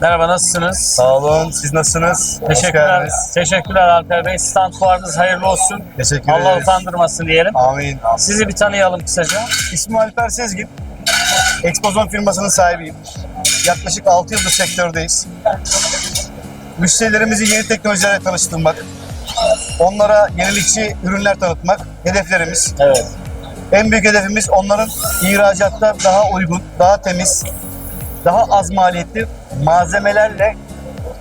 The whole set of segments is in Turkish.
Merhaba nasılsınız? Sağ olun. Siz nasılsınız? Teşekkürler. Teşekkürler Alper Bey. Stand fuarınız hayırlı olsun. Teşekkür Allah ederiz. utandırmasın diyelim. Amin. Sizi bir tanıyalım kısaca. İsmim Alper Sezgin. Expozon firmasının sahibiyim. Yaklaşık 6 yıldır sektördeyiz. Müşterilerimizi yeni teknolojilerle tanıştırmak, onlara yenilikçi ürünler tanıtmak hedeflerimiz. Evet. En büyük hedefimiz onların ihracatta daha uygun, daha temiz, daha az maliyetli malzemelerle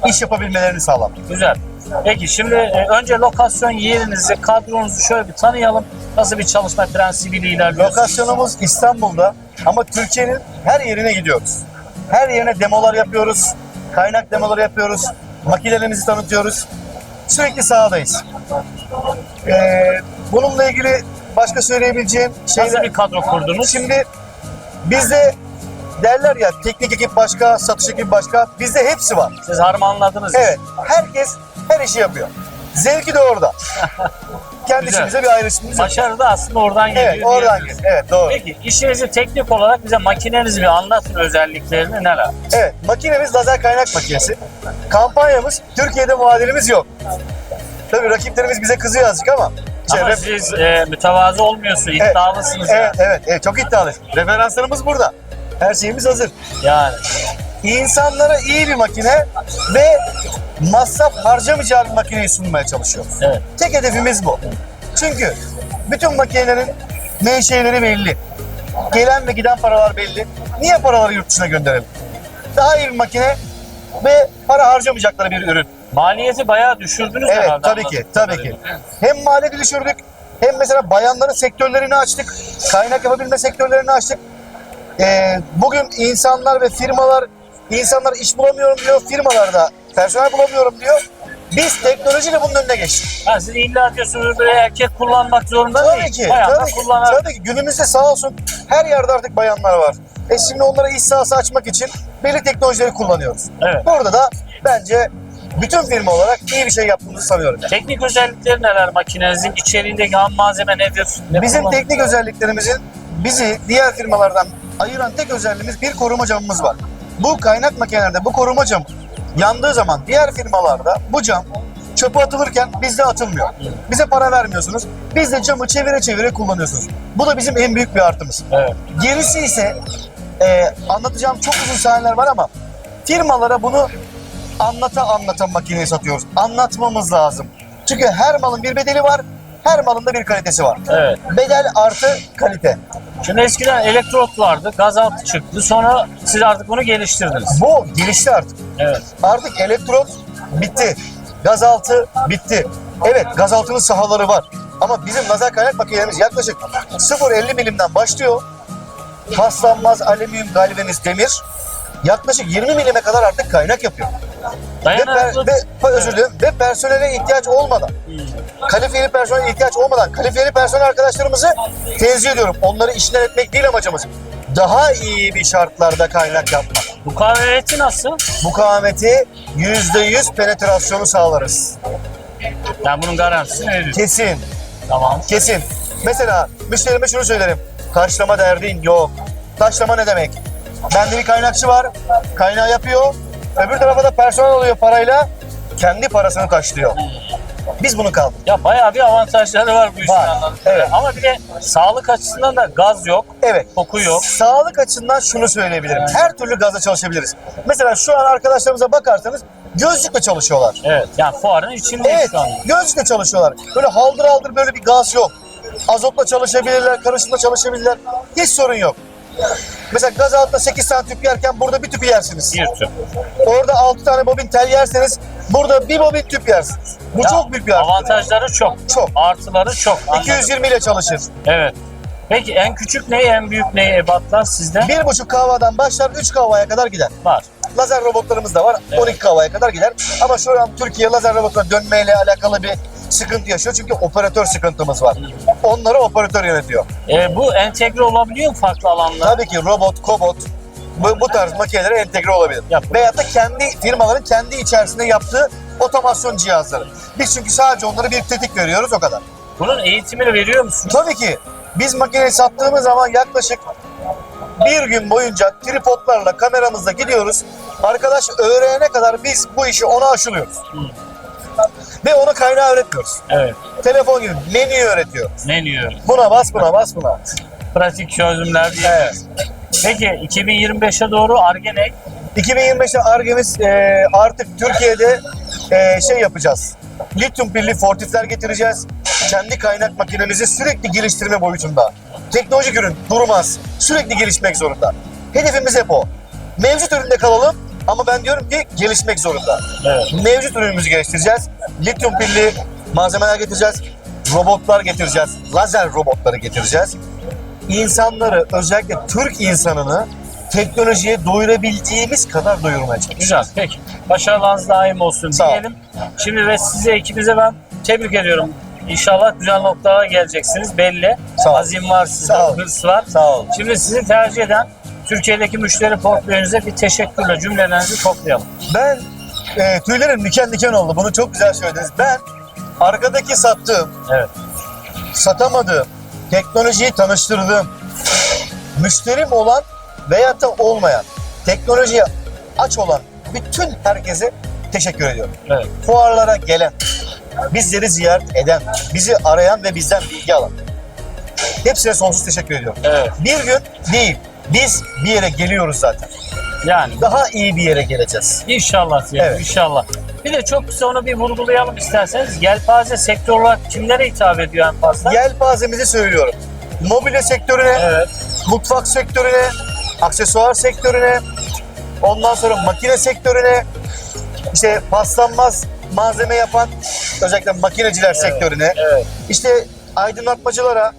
iş yapabilmelerini sağlamak. Güzel. Peki şimdi e, önce lokasyon yerinizi, kadronuzu şöyle bir tanıyalım. Nasıl bir çalışma prensibiyle ilerliyorsunuz? Lokasyonumuz İstanbul'da ama Türkiye'nin her yerine gidiyoruz. Her yerine demolar yapıyoruz, kaynak demoları yapıyoruz, makinelerimizi tanıtıyoruz. Sürekli sahadayız. Ee, bununla ilgili başka söyleyebileceğim Nasıl şeyler... bir kadro kurdunuz? Şimdi bizde derler ya teknik ekip başka, satış ekibi başka. Bizde hepsi var. Siz harmanladınız. Evet, herkes her işi yapıyor. Zevki de orada. Kendi Güzel. işimize bir ayrışımız yok. Başarı da aslında oradan geliyor. Evet, oradan diyebiliriz. geliyor. Evet, doğru. Peki işinizi teknik olarak bize makinenizi bir anlatın özelliklerini neler? Evet, makinemiz lazer kaynak makinesi. Kampanyamız, Türkiye'de muadilimiz yok. Tabii rakiplerimiz bize kızıyor azıcık ama. Ama çevre- siz e, mütevazı olmuyorsun, Evet, iddialısınız Evet, yani. evet, evet, çok iddialıyız. Referanslarımız burada. Her şeyimiz hazır. yani. İnsanlara iyi bir makine ve masraf harcamayacağı bir makineyi sunmaya çalışıyoruz. Evet. Tek hedefimiz bu. Çünkü bütün makinelerin menşeileri belli. Gelen ve giden paralar belli. Niye paraları yurt dışına gönderelim? Daha iyi bir makine ve para harcamayacakları bir ürün. Maliyeti bayağı düşürdünüz Evet herhalde. tabii ki, tabii ki. Hem maliyeti düşürdük, hem mesela bayanların sektörlerini açtık, kaynak yapabilme sektörlerini açtık. Ee, bugün insanlar ve firmalar, insanlar iş bulamıyorum diyor, firmalar da personel bulamıyorum diyor. Biz teknolojiyle bunun önüne geçtik. Ha, siz illa diyorsunuz böyle erkek kullanmak zorunda Tabii değil. ki, tabii ki, kullanar. tabii ki. Günümüzde sağ olsun her yerde artık bayanlar var. E şimdi onlara iş sahası açmak için belli teknolojileri kullanıyoruz. Evet. Burada da bence bütün firma olarak iyi bir şey yaptığımızı sanıyorum. Teknik özellikleri neler makinenizin? İçeriğindeki ham malzeme nedir? Ne Bizim teknik özelliklerimizin bizi diğer firmalardan ayıran tek özelliğimiz bir koruma camımız var. Bu kaynak makinelerde bu koruma camı yandığı zaman diğer firmalarda bu cam çöpe atılırken bizde atılmıyor. Bize para vermiyorsunuz. Biz de camı çevire çevire kullanıyorsunuz. Bu da bizim en büyük bir artımız. Evet. Gerisi ise e, anlatacağım çok uzun sahneler var ama firmalara bunu anlata anlata makineyi satıyoruz. Anlatmamız lazım. Çünkü her malın bir bedeli var, her malın da bir kalitesi var. Evet. Bedel artı kalite. Şimdi eskiden elektrot vardı, gazaltı çıktı. Sonra siz artık bunu geliştirdiniz. Bu gelişti artık. Evet. Artık elektrot bitti. Gazaltı bitti. Evet gazaltının sahaları var. Ama bizim lazer kaynak makinelerimiz yaklaşık 0.50 milimden başlıyor. Paslanmaz alüminyum galvaniz demir. Yaklaşık 20 milime kadar artık kaynak yapıyor. Ve, Dayanıklı. ve pa- özür dilerim. Ve personele ihtiyaç olmadan, kalifiyeli personel ihtiyaç olmadan, kalifiyeli personel arkadaşlarımızı tenzih ediyorum. Onları işler etmek değil amacımız. Daha iyi bir şartlarda kaynak yapmak. Bu kahveti nasıl? Mukavemeti %100 penetrasyonu sağlarız. Yani bunun garantisi nedir? Kesin, Tamam. kesin. Mesela müşterime şunu söylerim. Karşılama derdin yok. Taşlama ne demek? Bende bir kaynakçı var. Kaynağı yapıyor. Öbür tarafa da personel alıyor parayla. Kendi parasını taşlıyor. Biz bunu kaldık. Ya bayağı bir avantajları var bu işin Var, anladığım evet. Ama bir de sağlık açısından da gaz yok, Evet. koku yok. Sağlık açısından şunu söyleyebilirim. Her türlü gazla çalışabiliriz. Mesela şu an arkadaşlarımıza bakarsanız gözlükle çalışıyorlar. Evet. Yani fuarın içindeyiz Evet, şu an. gözlükle çalışıyorlar. Böyle haldır haldır böyle bir gaz yok. Azotla çalışabilirler, karışımla çalışabilirler. Hiç sorun yok. Mesela gaz altında 8 tane tüp yerken burada bir tüpü yersiniz. Bir tüp. Orada 6 tane bobin tel yerseniz burada bir bobin tüp yersiniz. Bu Ya, çok büyük bir artı. Avantajları çok. Çok. Artıları çok. Anladım. 220 ile çalışır. Evet. Peki en küçük ne, en büyük ne ebatlar sizde? 1,5 kahvadan başlar 3 kahvaya kadar gider. Var. Lazer robotlarımız da var. Evet. 12 kahvaya kadar gider. Ama şu an Türkiye lazer robotuna dönmeyle alakalı bir sıkıntı yaşıyor. Çünkü operatör sıkıntımız var. Onları operatör yönetiyor. E, bu entegre olabiliyor mu farklı alanlar? Tabii ki robot, kobot bu, bu tarz makinelere entegre olabilir. Yap. Veyahut da kendi firmaların kendi içerisinde yaptığı otomasyon cihazları. Biz çünkü sadece onlara bir tetik veriyoruz o kadar. Bunun eğitimini veriyor musun? Tabii ki biz makineyi sattığımız zaman yaklaşık bir gün boyunca tripodlarla kameramızla gidiyoruz. Arkadaş öğrenene kadar biz bu işi ona aşılıyoruz. Ve ona kaynağı öğretmiyoruz. Evet. Telefon gibi menüyü öğretiyor. Menü. Buna bas buna bas buna. Pratik çözümler diyebiliriz. Peki 2025'e doğru Arge ne? 2025'te Arge'miz e, artık Türkiye'de e, şey yapacağız. Lityum pilli fortifler getireceğiz. Kendi kaynak makinemizi sürekli geliştirme boyutunda. Teknolojik ürün durmaz. Sürekli gelişmek zorunda. Hedefimiz hep o. Mevcut üründe kalalım ama ben diyorum ki gelişmek zorunda. Evet. Mevcut ürünümüzü geliştireceğiz. Lityum pilli malzemeler getireceğiz. Robotlar getireceğiz. Lazer robotları getireceğiz. İnsanları özellikle Türk insanını teknolojiye doyurabildiğimiz kadar doyurmaya çalışacağız. Güzel. Peki. Başarılarınız daim olsun Sağ ol. diyelim. Şimdi ve size ikinize ben tebrik ediyorum. İnşallah güzel noktalara geleceksiniz belli. Sağ ol. Azim var sizde, ol. hırs var. Sağ olun. Şimdi sizi tercih eden Türkiye'deki müşteri portföyünüze bir teşekkürle cümlelerinizi toplayalım. Ben e, tüylerim diken diken oldu. Bunu çok güzel söylediniz. Ben arkadaki sattığım, Evet. satamadığım, teknolojiyi tanıştırdığım, müşterim olan veyahut da olmayan, teknolojiye aç olan bütün herkese teşekkür ediyorum. Evet. Fuarlara gelen, bizleri ziyaret eden, bizi arayan ve bizden bilgi alan. Hepsine sonsuz teşekkür ediyorum. Evet. Bir gün değil, biz bir yere geliyoruz zaten. Yani Daha iyi bir yere geleceğiz. İnşallah diyelim, Evet. inşallah. Bir de çok kısa onu bir vurgulayalım isterseniz. Yelpaze sektör olarak kimlere hitap ediyor en fazla? Yelpazemizi söylüyorum. Mobilya sektörüne, Evet. mutfak sektörüne, aksesuar sektörüne, ondan sonra makine sektörüne, işte paslanmaz malzeme yapan özellikle makineciler sektörüne, Evet. işte aydınlatmacılara,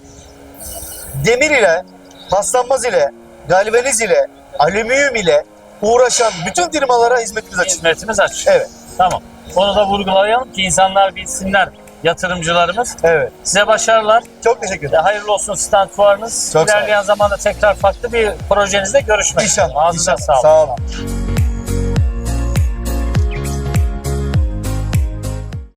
demir ile, paslanmaz ile, galvaniz ile, alüminyum ile uğraşan bütün firmalara hizmetimiz açık. Hizmetimiz açık. Evet, Tamam. Onu da vurgulayalım ki insanlar bilsinler yatırımcılarımız. evet. Size başarılar. Çok teşekkür ederim. hayırlı olsun stand fuarınız. Çok sağ İlerleyen zamanda tekrar farklı bir projenizde görüşmek üzere. İnşallah. Ağzınıza inşallah. sağlık. Sağ olun.